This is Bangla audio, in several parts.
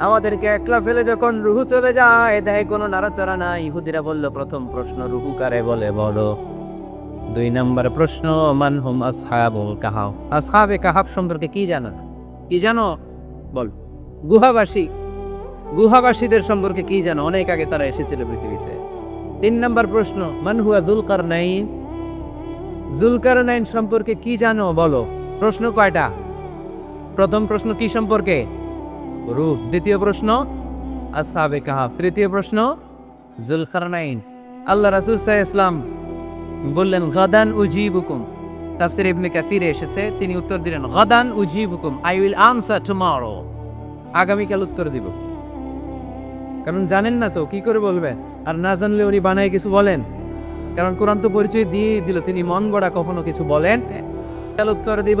আমাদেরকে একলা ফেলে যখন রুহু চলে যায় দেয় কোনো নাড়াচাড়া নাই। ইহুদিরা বলল, প্রথম প্রশ্ন রুহু কারে বলে বলো? দুই নম্বর প্রশ্ন, মান হুম আসহাবুল কাহাফ? আসহাবে কাহাফ সম্পর্কে কি জানো কি জানো? বল। গুহাবাসী। গুহাবাসীদের সম্পর্কে কি জানো? অনেক আগে তারা এসেছিল পৃথিবীতে। তিন নম্বর প্রশ্ন, মান হুয়া জুলকার নাইন জুলকার নাইন সম্পর্কে কি জানো? বলো। প্রশ্ন কয়টা? প্রথম প্রশ্ন কি সম্পর্কে? রূপ। দ্বিতীয় প্রশ্ন আসহাবে কাহাফ তৃতীয় প্রশ্ন, জুলকারনাইন। আল্লাহ রাসূল আলাইহি ইসলাম বললেন, গাদান উজিবুকুম। তাফসির ইবনে কাসিরে এসেছে, তিনি উত্তর দিলেন, গাদান উজিবুকুম, আই উইল আনসার টুমরো। আগামীকাল উত্তর দিব। কারণ জানেন না তো, কি করে বলবেন? আর না জানলে উনি বানায় কিছু বলেন? কারণ কোরআন তো পরিচয় দিয়ে দিল, তিনি মন গড়া কখনো কিছু বলেন? উত্তর দিব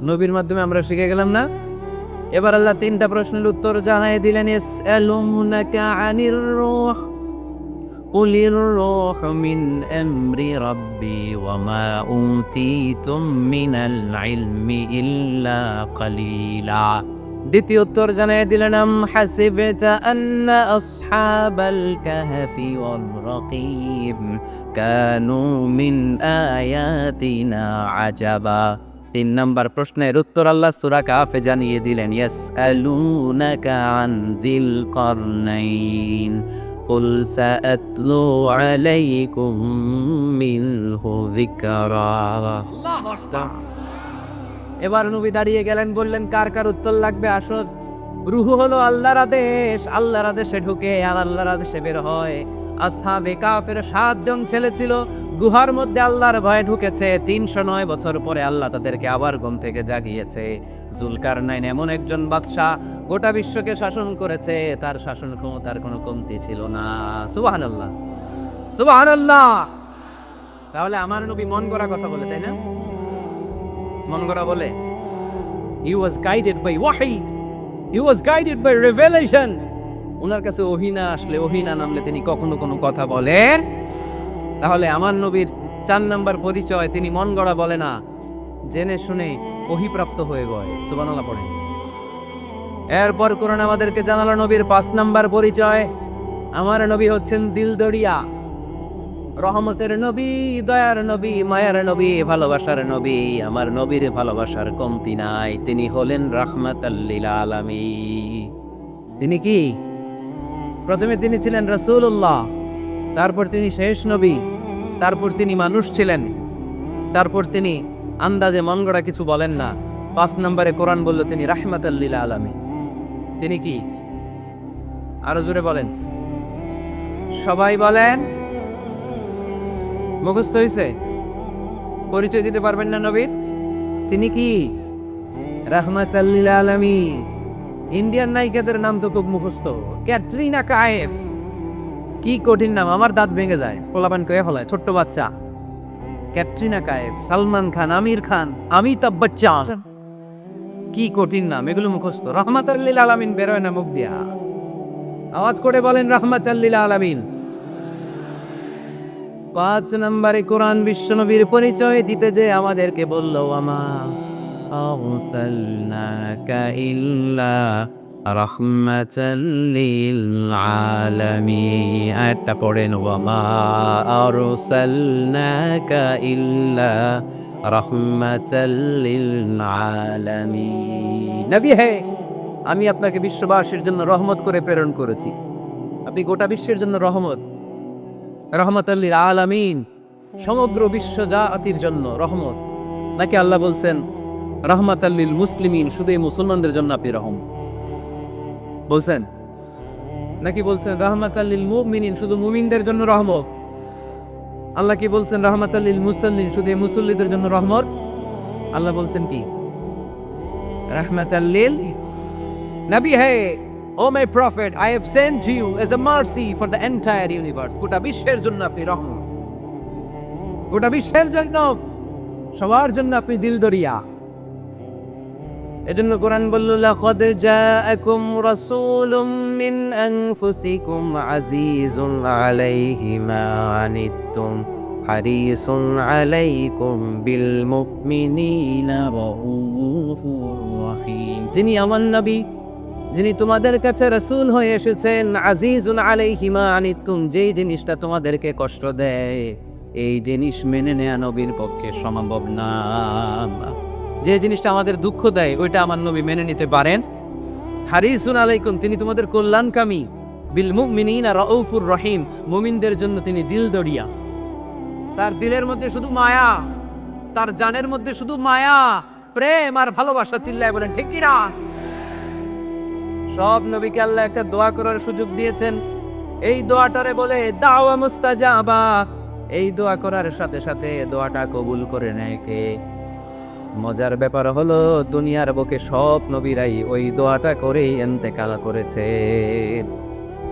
নবীর মাধ্যমে আমরা শিখে গেলাম না এবার আল্লাহ তিনটা প্রশ্নের উত্তর জানাই দিলেন ইয়াসআলুনাকা আনির রূহ قل الروح من أمر ربي وما أوتيتم من العلم إلا قليلا দ্বিতীয় উত্তর জানাই দিলেন আম হাসিবতা আন্না আসহাবাল কাহফি ওয়াল রাকিব কানু মিন আয়াতিনা আজাবা তিন নম্বর প্রশ্নের উত্তর আল্লাহ সূরা কাফে জানিয়ে দিলেন ইয়াসআলুনাকা আন যিল কারনাইন قل سأتلو عليكم منه ذكرا এবার নবী দাঁড়িয়ে গেলেন বললেন কার কার উত্তর লাগবে আসো রুহু হলো আল্লাহর আদেশ আল্লাহর আদেশে ঢুকে আর আল্লাহর আদেশে বের হয় আসহাবে কাফের সাতজন ছেলে ছিল গুহার মধ্যে আল্লাহর ভয়ে ঢুকেছে। তিনশো নয় বছর পরে আল্লাহ তাদেরকে আবার ঘুম থেকে জাগিয়েছে। জুলকার নাইন এমন একজন বাদশাহ গোটা বিশ্বকে শাসন করেছে। তার শাসন ক্ষমতার কোনো কমতি ছিল না। সুবাহান আল্লাহ সুবাহান আল্লাহ তাহলে আমার নবী মন করা কথা বলে, তাই না? মন করা বলে হি ওয়াজ গাইডেড বাই ওয়াহি he was guided by revelation ওনার কাছে ওহিনা আসলে ওহিনা নামলে তিনি কখনো কোনো কথা বলেন তাহলে আমার নবীর চার নাম্বার পরিচয় তিনি মন গড়া বলে না, জেনে শুনে অহিপ্রাপ্ত হয়ে গয়। সুবানাল্লাহ পড়ে এরপর কোরআন আমাদেরকে জানালো নবীর পাঁচ নাম্বার পরিচয়। আমার নবী হচ্ছেন দিলদরিয়া। রহমতের নবী, দয়ার নবী, মায়ার নবী, ভালোবাসার নবী। আমার নবীর ভালোবাসার কমতি নাই, তিনি হলেন রাহমাতাল্লিল আলামী তিনি কি? প্রথমে তিনি ছিলেন রসুল্লাহ তারপর তিনি শেষ নবী। তারপর তিনি মানুষ ছিলেন। তারপর তিনি আন্দাজে মন কিছু বলেন না। পাঁচ নম্বরে কোরআন বলল, তিনি রাহমাতাল্লিল আলামী তিনি কি? আরও জোরে বলেন। সবাই বলেন, মুখস্থ হয়েছে পরিচয় দিতে পারবেন না নবীর? তিনি কি? রাহমাতাল্লিল আলামী ইন্ডিয়ান নায়িকাদের নাম তো খুব মুখস্থ। ক্যাটরিনা কায়েফ। কি কঠিন নাম? আমার দাঁত ভেঙে যায়। পোলাপান করে ফলায়, ছোট্ট বাচ্চা। ক্যাটরিনা কায়েফ, সালমান খান, আমির খান, অমিতাভ বচ্চন। কি কঠিন নাম, এগুলো মুখস্থ। রহমাত আলামিন, বেরোয় না মুখ দিয়া। আওয়াজ করে বলেন রহমাত আলামিন। পাঁচ নম্বরে কোরআন বিশ্বনবীর পরিচয় দিতে যে আমাদেরকে বলল আমা আরসালনাকা ইল্লা রাহমাতাল লিল আলামিন আয়াতটা পড়েন, ওয়ামা আরসালনাকা ইল্লা নবী, হে, আমি আপনাকে বিশ্ববাসীর জন্য রহমত করে প্রেরণ করেছি। আপনি গোটা বিশ্বের জন্য রহমত। রহমত রহমতাল্লিল আলামিন সমগ্র বিশ্ব জাতির জন্য রহমত। নাকি আল্লাহ বলছেন রহমতাল্লিল মুসলিমিন শুধু এই মুসলমানদের জন্য আপনি রহম। বলছেন? নাকি বলছেন রহমতাল্লিল মুমিনিন শুধু মুমিনদের জন্য রহমত? আল্লাহ কি বলছেন রহমতাল্লিল মুসল্লিন শুধু মুসল্লিদের জন্য রহমত? আল্লাহ বলছেন কি? রহমতাল্লিল নবী, হে, O my prophet, I have sent you as a mercy for the entire universe গোটা বিশ্বের জন্য আপনি রহমত। গোটা বিশ্বের জন্য, সবার জন্য আপনি দিল দরিয়া এজন্য কোরআন বলল, লাকাদ জাআকুম রাসূলুম মিন আনফুসিকুম আজিজুন আলাইহি মা আনিতুম হারিসুন আলাইকুম বিল মুমিনিনা রাউফুর রহিম। যিনি আমার নবী, যিনি তোমাদের কাছে রসুল হয়ে এসেছেন আজিজুন আলাইহিমা আনিতুম যেই জিনিসটা তোমাদেরকে কষ্ট দেয়, এই জিনিস মেনে নেয়া নবীর পক্ষে সম্ভব না। যে জিনিসটা আমাদের দুঃখ দেয়, ওইটা আমার নবী মেনে নিতে পারেন। হারিসুন আলাইকুম, তিনি তোমাদের কল্যাণকামী। বিল মুমিনিন আর রউফুর রহিম, মুমিনদের জন্য তিনি দিল দড়িয়া তার দিলের মধ্যে শুধু মায়া, তার জানের মধ্যে শুধু মায়া, প্রেম আর ভালোবাসা চিল্লায় বলেন, ঠিক কিনা? সব নবীকে আল্লাহ একটা দোয়া করার সুযোগ দিয়েছেন। এই দোয়াটারে বলে, দাওয়া মুস্তাজাবা। এই দোয়া করার সাথে সাথে দোয়াটা কবুল করে নেয় কে? মজার ব্যাপার হলো, দুনিয়ার বুকে সব নবীরাই ওই দোয়াটা করেই এন্তেকাল করেছে।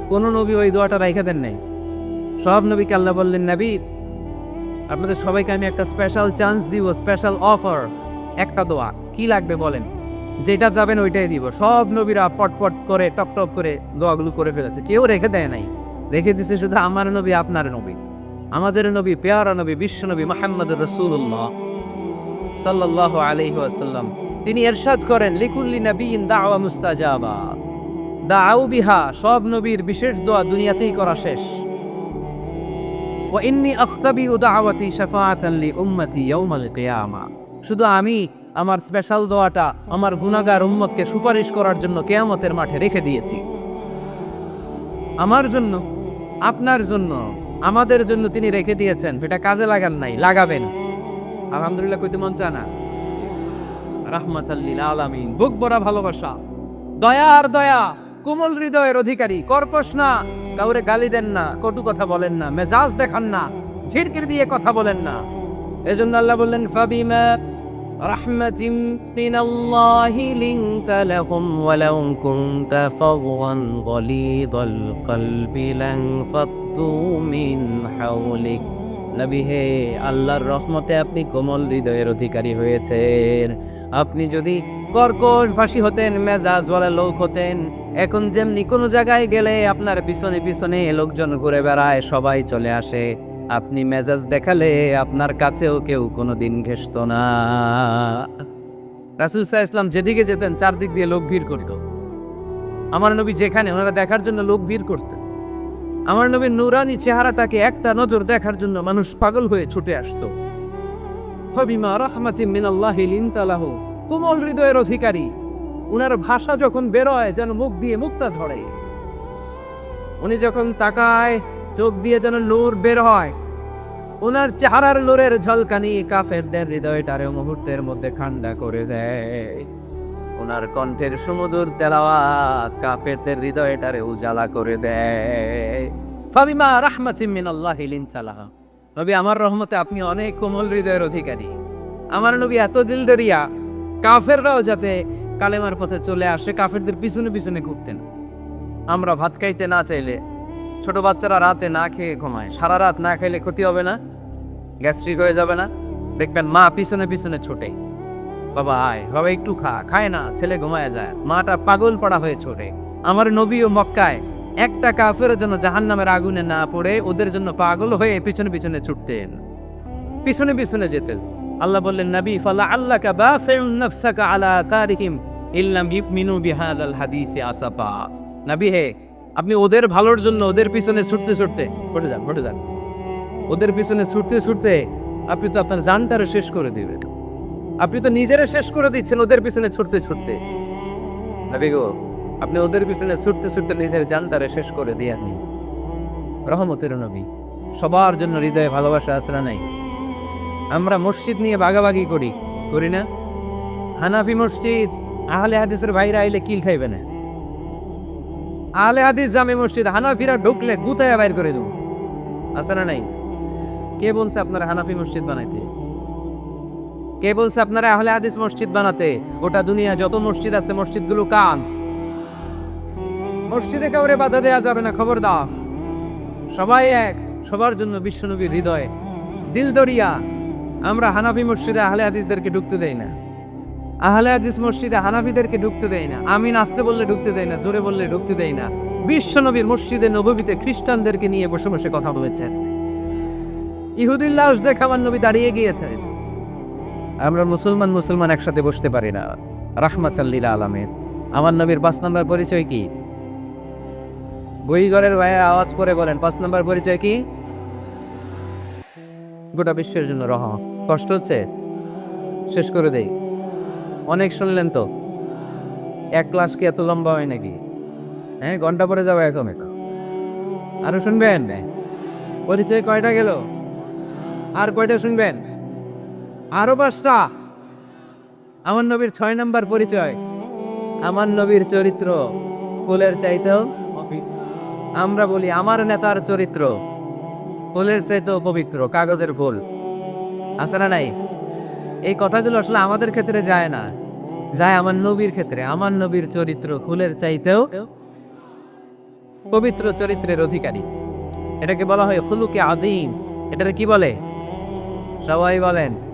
কোন নবী ওই দোয়াটা রাইখা দেন নাই? সব নবীকে আল্লাহ বললেন, নবী, আপনাদের সবাইকে আমি একটা স্পেশাল চান্স দিব স্পেশাল অফার একটা দোয়া। কি লাগবে বলেন? যেটা যাবেন ওইটাই দিব। সব নবীরা পটপট করে, টপ টপ করে দোয়াগুলো করে ফেলেছে। কেউ রেখে দেয় নাই। রেখে দিছে শুধু আমার নবী, আপনার নবী। আমাদের নবী, পেয়ারা নবী, বিশ্ব নবী মোহাম্মদ রসুল্লাহ সাল্লাহ আলহি তিনি এরশাদ করেন, লিকুল্লি নবীন দাওয়া মুস্তাজাবা। দা আউ বিহা, সব নবীর বিশেষ দোয়া দুনিয়াতেই করা শেষ। শুধু আমি, আমার স্পেশাল দোয়াটা আমার গুনাগার উম্মতকে সুপারিশ করার জন্য কেয়ামতের মাঠে রেখে দিয়েছি। আমার জন্য, আপনার জন্য, আমাদের জন্য তিনি রেখে দিয়েছেন, এটা কাজে লাগান নাই, লাগাবেন। আলহামদুলিল্লাহ কইতে মন চায় না। রাহমাতাল্লিল আলামিন। বুক বড়া ভালোবাসা। দয়া আর দয়া, কোমল হৃদয়ের অধিকারী কর্পস না, কাউরে গালি দেন না, কটু কথা বলেন না, মেজাজ দেখান না ঝিরকির দিয়ে কথা বলেন না। এজন্য আল্লাহ বললেন, ফাবিমা রাহমাতিম মিনাল্লাহি লিনতা লাহুম ওয়ালাউ কুনতা ফাগওয়ান গালিদাল কলবি লান ফাতু মিন হাওলিক। নবী হে, আল্লাহর রহমতে আপনি কোমল হৃদয়ের অধিকারী হয়েছেন। আপনি যদি কর্কশ ভাষী হতেন মেজাজ বলে লোক হতেন, এখন যেমনি কোনো জায়গায় গেলে আপনার পিছনে পিছনে লোকজন ঘুরে বেড়ায়, সবাই চলে আসে। আপনি মেজাজ দেখালে আপনার কাছেও কেউ কোনো দিন ঘেসত না। রাসুল সাহা ইসলাম যেদিকে যেতেন, চারদিক দিয়ে লোক ভিড় করত। আমার নবী যেখানে, ওনারা দেখার জন্য লোক ভিড় করতেন। আমার নবীর নুরানি চেহারাটাকে একটা নজর দেখার জন্য মানুষ পাগল হয়ে ছুটে আসতো। ফবিমা রাহমাতিন মিনাল্লাহি লিনতালাহু, কোমল হৃদয়ের অধিকারী। উনার ভাষা যখন বেরোয়, যেন মুখ দিয়ে মুক্তা ঝরে উনি যখন তাকায়, চোখ দিয়ে যেন নূর বের হয়। ওনার চেহারার নূরের ঝলকানি কাফেরদের হৃদয়টারে মুহূর্তের মধ্যে ঠান্ডা করে দেয়। ওনার কণ্ঠের সুমধুর তেলাওয়াত কাফেরদের হৃদয়টারে উজালা করে দেয়। ফাবিমা রাহমাতিন মিনাল্লাহি লিনতালাহু। নবী, আমার রহমতে আপনি অনেক কোমল হৃদয়ের অধিকারী। আমার নবী এত দিল দরিয়া, কাফেররাও যাতে কালেমার পথে চলে আসে, কাফেরদের পিছনে পিছনে ঘুরতেন। আমরা ভাত খাইতে না চাইলে, ছোট বাচ্চারা রাতে না খেয়ে ঘুমায়। সারা রাত না খাইলে ক্ষতি হবে না, গ্যাস্ট্রিক হয়ে যাবে না। দেখবেন মা পিছনে পিছনে ছোটে। বাবা আয়, বাবা একটু খা, খায় না, ছেলে ঘুমায় যায়। মাটা পাগল পড়া হয়ে ছোটে। আমার নবী ও মক্কায়। একটা কাফের জন্য জাহান্নামের আগুনে না পড়ে, ওদের জন্য পাগল হয়ে পিছনে পিছনে ছুটতেন। পিছনে পিছনে যেতেন। আল্লাহ বললেন, নবী, ফালা আল্লাহ কা বা নাফসাকা আলা তারিহিম ইল্লাম ইউমিনু বিহাদাল হাদিসে আসাফা। নবী হে, আপনি ওদের ভালোর জন্য ওদের পিছনে ছুটতে ছুটতে বসে যান বসে যান। ওদের পিছনে ছুটতে ছুটতে আপনি তো আপনার জানটারে শেষ করে দিবেন। আপনি তো নিজেরা শেষ করে দিচ্ছেন ওদের পিছনে ছুটতে ছুটতে। গো আপনি ওদের পিছনে ছুটতে ছুটতে নিজের জানটারে শেষ করে দিয়ে আপনি। রহমতের নবী, সবার জন্য হৃদয়ে ভালোবাসা আসরা নাই? আমরা মসজিদ নিয়ে ভাগাভাগি করি করি না? হানাফি মসজিদ, আহলে হাদিসের বাইরে আইলে কিল খাইবে না? আহলে হাদিস জামে মসজিদ, হানাফিরা ঢুকলে গুতায়া বাইর করে দেবো। আছে না নাই? কে বলছে আপনারা হানাফি মসজিদ বানাইতে? কে বলছে আপনারা আহলে হাদিস মসজিদ বানাতে? গোটা দুনিয়া, যত মসজিদ আছে, মসজিদগুলো কান? মসজিদে কাউরে বাধা দেওয়া যাবে না খবর দাও সবাই এক, সবার জন্য বিশ্বনবীর হৃদয়। দিল দরিয়া আমরা হানাফি মসজিদে আহলে হাদিসদেরকে ঢুকতে দেই না। আহলে হাদিস মসজিদে হানাফিদেরকে ঢুকতে দেয় না। আমি নাচতে বললে ঢুকতে দেয় না, জোরে বললে ঢুকতে দেয় না। বিশ্বনবীর মসজিদে নববীতে খ্রিস্টানদেরকে নিয়ে বসে বসে কথা বলেছেন। ইহুদিল্লাহ দেখে আমার নবী দাঁড়িয়ে গিয়েছে আমরা মুসলমান মুসলমান একসাথে বসতে পারি না। রাহমাতাল্লিল আলমের আমার নবীর পাঁচ নম্বর পরিচয় কি? বইঘরের ভাইয়া আওয়াজ করে বলেন, পাঁচ নম্বর পরিচয় কি? গোটা বিশ্বের জন্য রহ। কষ্ট হচ্ছে? শেষ করে দেই। অনেক শুনলেন তো? এক ক্লাস কি এত লম্বা হয় নাকি? হ্যাঁ ঘণ্টা পরে যাব এখন এটা আরও শুনবেন? পরিচয় কয়টা গেল? আর কয়টা শুনবেন? আরও পাঁচটা। আমার নবীর ছয় নম্বর পরিচয়। আমার নবীর চরিত্র ফুলের চাইতেও আমরা বলি আমার নেতার চরিত্র ফুলের চাইতেও পবিত্র, কাগজের ফুল। আছে না নাই? এই কথাগুলো আসলে আমাদের ক্ষেত্রে যায় না। যায় আমার নবীর ক্ষেত্রে। আমার নবীর চরিত্র ফুলের চাইতেও পবিত্র চরিত্রের অধিকারী। এটাকে বলা হয় ফুলুকে আদিম। এটাকে কি বলে? সবাই বলেন।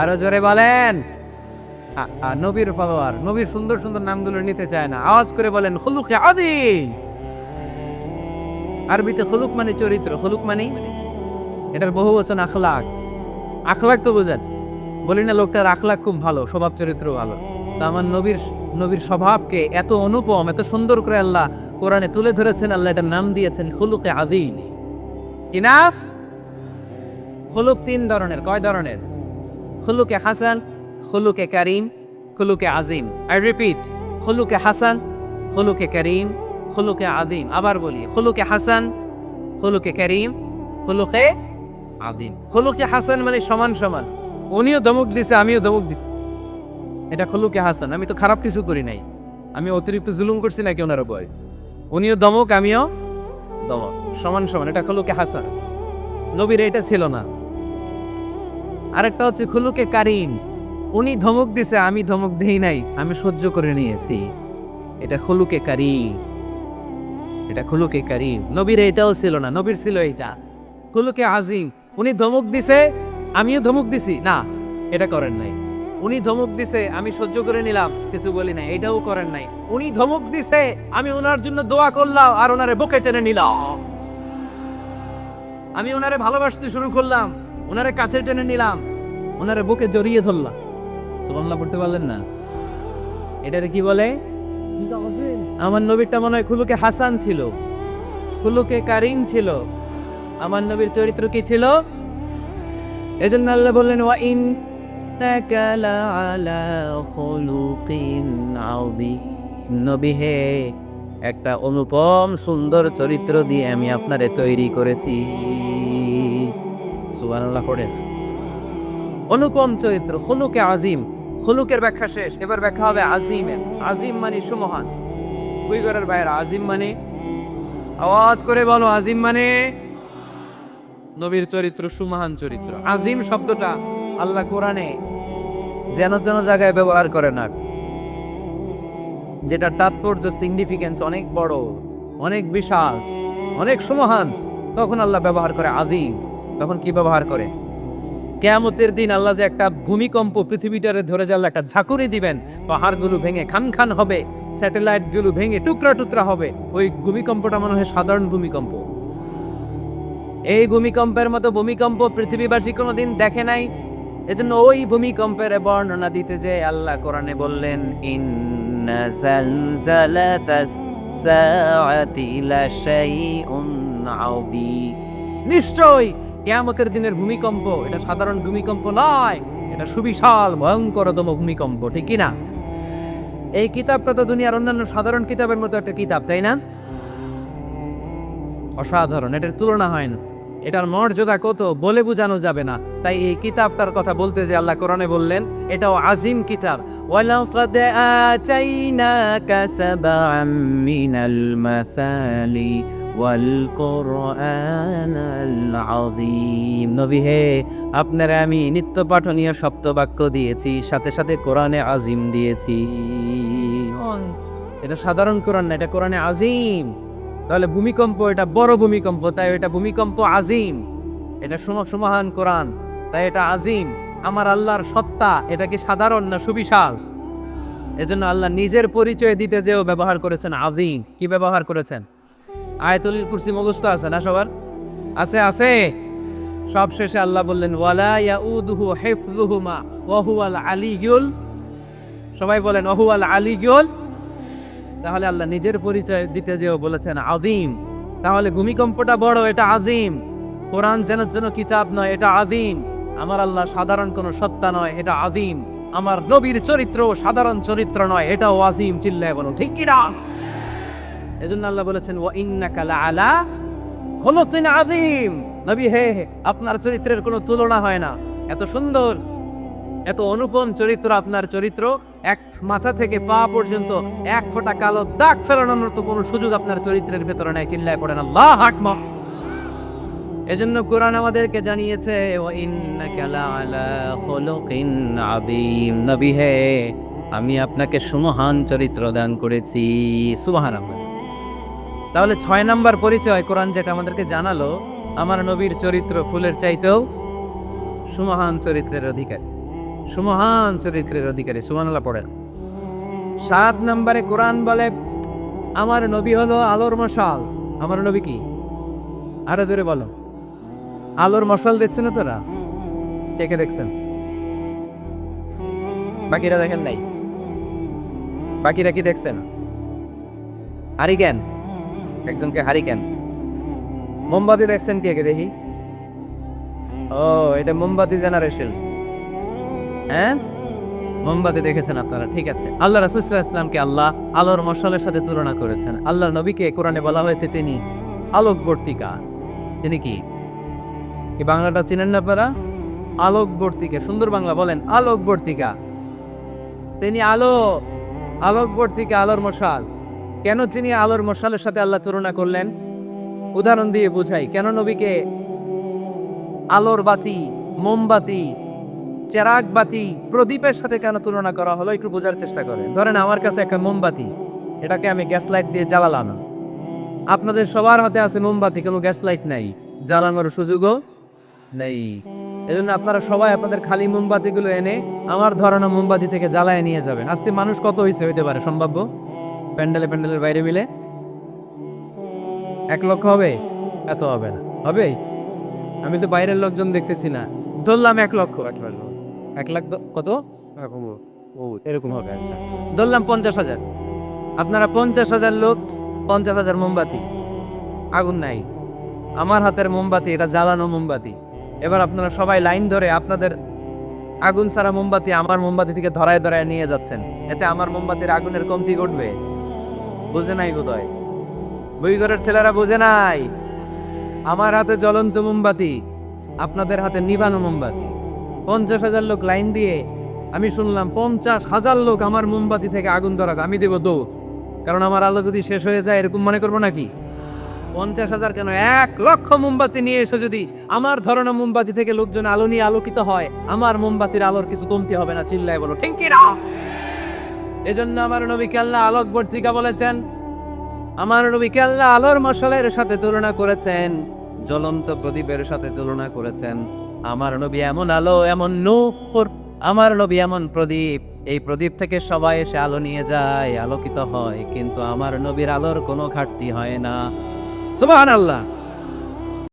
আরও জোরে বলেন। নবীর ফলোয়ার, নবীর সুন্দর সুন্দর নামগুলো নিতে চায় না। আওয়াজ করে বলেন, খুলুকে আদিম আরবিতে খুলুক মানে চরিত্র, খুলুক মানে এটার বহু বচন আখলাক। আখলাক তো বোঝেন, বলি না লোকটার আখলাক খুব ভালো, স্বভাব চরিত্র ভালো। তো আমার নবীর নবীর স্বভাবকে এত অনুপম, এত সুন্দর করে আল্লাহ কোরআনে তুলে ধরেছেন, আল্লাহ এটার নাম দিয়েছেন, খুলুকে আদিম ইনাফ? খুলুক তিন ধরনের, কয় ধরনের? খুলুকে হাসান খুলুকে করিম খুলুকে আজিম আই রিপিট খুলুকে হাসান খুলুকে করিম খুলুকে আদিম আবার বলি খুলুকে হাসান খুলুকে করিম খুলুকে আদিম খুলুকে হাসান মানে সমান সমান। উনিও ধমক দিছে, আমিও ধমক দিছি। এটা খুলুকে হাসান আমি তো খারাপ কিছু করি নাই। আমি অতিরিক্ত জুলুম করছি নাকি ওনার উপর? উনিও দমক আমিও দমক সমান সমান। এটা খুলুকে হাসান নবীর এটা ছিল না। আরেকটা হচ্ছে খুলুকে কারিম। উনি ধমক দিছে, আমি ধমক দেই নাই, আমি সহ্য করে নিয়েছি। এটা খুলুকে কারিম। এটা খুলুকে কারিম। নবীর এটাও ছিল না, নবীর ছিল এটা খুলুকে আজিম, উনি ধমক দিছে, আমিও ধমক দিছি। না, এটা করেন নাই। উনি ধমক দিছে, আমি সহ্য করে নিলাম, কিছু বলি না এটাও করেন নাই। উনি ধমক দিছে, আমি ওনার জন্য দোয়া করলাম, আর ওনারে বুকে টেনে নিলাম। আমি ওনারে ভালোবাসতে শুরু করলাম। ওনারে কাছে টেনে নিলাম। ওনারে বুকে জড়িয়ে ধরলাম। সুবহানাল্লাহ পড়তে পারলেন না? এটারে কি বলে? আমার নবীরটা মনে হয় খুলুকে হাসান ছিল। খুলুকে কারিম ছিল। আমার নবীর চরিত্র কি ছিল? এজন্য আল্লাহ বললেন, ওয়া ইন নবী হে, একটা অনুপম সুন্দর চরিত্র দিয়ে আমি আপনারে তৈরি করেছি। অনুপম চরিত্র, খুলুকে আজিম। খুলুকের ব্যাখ্যা শেষ, এবার ব্যাখ্যা হবে আজিমের আজিম মানে সুমহান। কুইগরের বাইরে? আজিম মানে? আওয়াজ করে বলো, আজিম মানে? নবীর চরিত্র সুমহান চরিত্র। আজিম শব্দটা আল্লাহ কোরআনে যেন তেন জায়গায় ব্যবহার করে না। যেটা তাৎপর্য সিগনিফিকেন্স অনেক বড়, অনেক বিশাল, অনেক সুমহান, তখন আল্লাহ ব্যবহার করে আজিম। তখন কি ব্যবহার করে? কেয়ামতের দিন আল্লাহ যে একটা ভূমিকম্প পৃথিবীটারে ধরে যাল একটা ঝাঁকুনি দিবেন, পাহাড়গুলো ভেঙে খান খান হবে, স্যাটেলাইটগুলো ভেঙে টুকরা টুকরা হবে, ওই ভূমিকম্পটা মনে হয় সাধারণ ভূমিকম্প। এই ভূমিকম্পের মতো ভূমিকম্প পৃথিবীবাসী কোনোদিন দেখে নাই? এজন্য ওই ভূমিকম্পের বর্ণনা দিতে যে আল্লাহ কোরআনে বললেন নিশ্চয় কেয়ামতের দিনের ভূমিকম্প, এটা সাধারণ ভূমিকম্প নয়, এটা সুবিশাল, ভয়ঙ্করতম ভূমিকম্প, ঠিক কি না এই কিতাবটা তো দুনিয়ার অন্যান্য সাধারণ কিতাবের মতো একটা কিতাব, তাই না? অসাধারণ, এটার তুলনা হয় না। এটার মর্যাদা কত, বলে বোঝানো যাবে না। তাই এই কিতাবটার কথা বলতে যে আল্লাহ কোরআনে বললেন, এটাও আজিম কিতাব। ওয়ালাকাদ আতাইনাকা সাবআম মিনাল মাসালি। নবী হে, আপনারা আমি নিত্য পাঠনীয় সপ্তবাক্য দিয়েছি, সাথে সাথে কোরআনে আজিম দিয়েছি। এটা সাধারণ কোরআন না, এটা কোরআনে আজিম। তাহলে ভূমিকম্প, এটা বড় ভূমিকম্প, তাই এটা ভূমিকম্প আজিম। এটা সুম, সুমহান কোরআন, তাই এটা আজিম। আমার আল্লাহর সত্তা, এটা কি সাধারণ না সুবিশাল? এজন্য আল্লাহ নিজের পরিচয় দিতে যেও ব্যবহার করেছেন আজিম। কি ব্যবহার করেছেন? আয়তুল কুরসি মুখস্থ আছে না সবার? আছে আছে। সব শেষে আল্লাহ বললেন, ওয়ালা ইয়াউদুহু হিফযুহুমা ওয়া হুয়াল আলিয়ুল সবাই বলেন ওহুয়াল আলিয়ুল তাহলে আল্লাহ নিজের পরিচয় দিতে যেও বলেছেন আজিম তাহলে ভূমিকম্পটা বড়, এটা আজিম কোরআন যেন যেন কিতাব নয়, এটা আজিম আমার আল্লাহ সাধারণ কোনো সত্তা নয়, এটা আজিম আমার নবীর চরিত্র সাধারণ চরিত্র নয়, এটাও আজিম চিল্লায় বলো, ঠিক কি না? এজন্য আল্লাহ বলেছেন, ওয়া ইন্নাকা লাআলা খুলুকিন আযীম। নবী, হে আপনার চরিত্রের কোনো তুলনা হয় না। এত সুন্দর, এত অনুপম চরিত্র আপনার চরিত্র, এক মাথা থেকে পা পর্যন্ত এক ফোঁটা কালো দাগ ফেলানোর মতো কোনো সুযোগ আপনার চরিত্রের ভেতরে নাই। চিল্লায় পড়েন, আল্লাহ আকমা এজন্য কোরআন আমাদেরকে জানিয়েছে, "ওয়া ইন্নাকা লাআলা খুলুকিন আযীম। নবী, হে, আমি আপনাকে সুমহান চরিত্র দান করেছি। সুবহানাল্লাহ। তাহলে ছয় নাম্বার পরিচয় কোরআন যেটা আমাদেরকে জানালো, আমার নবীর চরিত্র ফুলের চাইতেও সুমহান চরিত্রের অধিকারী। সুমহান চরিত্রের অধিকারী সুমানাল্লাহ পড়েন। সাত নম্বরে কোরআন বলে, আমার নবী হলো আলোর মশাল। আমার নবী কি? আরও জোরে বলো। আলোর মশাল দেখছেন না তোরা? কে দেখছেন? বাকিরা দেখেন নাই? বাকিরা কি দেখছেন? হারিকেন একজনকে হারিকেন। মোমবাতি দেখছেন কে কে দেখি? ও, এটা মোমবাতি জেনারেশন। হ্যাঁ? মোমবাতি দেখেছেন আপনারা, ঠিক আছে। আল্লাহ রাসুল্লাহ ইসলামকে আল্লাহ আলোর মশালের সাথে তুলনা করেছেন। আল্লাহর নবীকে কোরআনে বলা হয়েছে তিনি আলোকবর্তিকা। তিনি কি? এই বাংলাটা চিনেন না আপনারা? আলোকবর্তিকা, সুন্দর বাংলা, বলেন, আলোকবর্তিকা। তিনি আলো, আলোকবর্তীকে, আলোর মশাল। কেন তিনি আলোর মশালের সাথে আল্লাহ তুলনা করলেন? উদাহরণ দিয়ে বুঝাই, কেন নবীকে আলোর বাতি, মোমবাতি, চেরাগ বাতি, প্রদীপের সাথে কেন তুলনা করা হলো? একটু বোঝার চেষ্টা করেন। ধরেন আমার কাছে একটা মোমবাতি, এটাকে আমি গ্যাস লাইট দিয়ে জ্বালালাম। আপনাদের সবার হাতে আছে মোমবাতি, কোনো গ্যাস লাইট নাই। জ্বালানোর সুযোগও নেই। এজন্য আপনারা সবাই আপনাদের খালি মোমবাতিগুলো এনে আমার ধরানো মোমবাতি থেকে জ্বালায় নিয়ে যাবেন। আজকে মানুষ কত হয়েছে হইতে পারে, সম্ভাব্য? প্যান্ডেলে প্যান্ডেলের বাইরে মিলে এক লক্ষ হবে? এত হবে না। হবে আমি তো বাইরের লোকজন দেখতেছি না। ধরলাম এক লক্ষ। এক লাখ দ- কত? ও এরকম হবে আচ্ছা। ধরলাম পঞ্চাশ হাজার। আপনারা পঞ্চাশ হাজার লোক পঞ্চাশ হাজার মোমবাতি। আগুন নাই। আমার হাতের মোমবাতি এটা জ্বালানো মোমবাতি। এবার আপনারা সবাই লাইন ধরে আপনাদের আগুন ছাড়া মোমবাতি আমার মোমবাতি থেকে ধরায় ধরায় নিয়ে যাচ্ছেন। এতে আমার মোমবাতির আগুনের কমতি ঘটবে। বুঝে নাই বোধহয়। বইঘরের ছেলেরা বুঝে নাই। আমার হাতে জ্বলন্ত মোমবাতি, আপনাদের হাতে নিবানো মোমবাতি। পঞ্চাশ হাজার লোক লাইন দিয়ে আমি শুনলাম, পঞ্চাশ হাজার লোক আমার মোমবাতি থেকে আগুন ধরাক, আমি দেবো দৌড় কারণ আমার আলো যদি শেষ হয়ে যায়, এরকম মনে করব নাকি? পঞ্চাশ হাজার কেন? এক লক্ষ মোমবাতি নিয়ে এসে যদি। আমার ধরনের মোমবাতি থেকে লোকজন আলো নিয়ে আলোকিত হয়, আমার মোমবাতির আলোর কিছু কমতি হবে না, চিল্লায় বলো ঠিক না। এজন্য আমার নবী আল্লাহ আলোক বর্তিকা বলেছেন, আমার নবীকে আল্লাহ আলোর মশালের সাথে তুলনা করেছেন, জ্বলন্ত প্রদীপের সাথে তুলনা করেছেন। আমার নবী এমন আলো, এমন নূর, আমার নবী এমন প্রদীপ। এই প্রদীপ থেকে সবাই এসে আলো নিয়ে যায়, আলোকিত হয়, কিন্তু আমার নবীর আলোর কোনো ঘাটতি হয় না। সুবহান আল্লাহ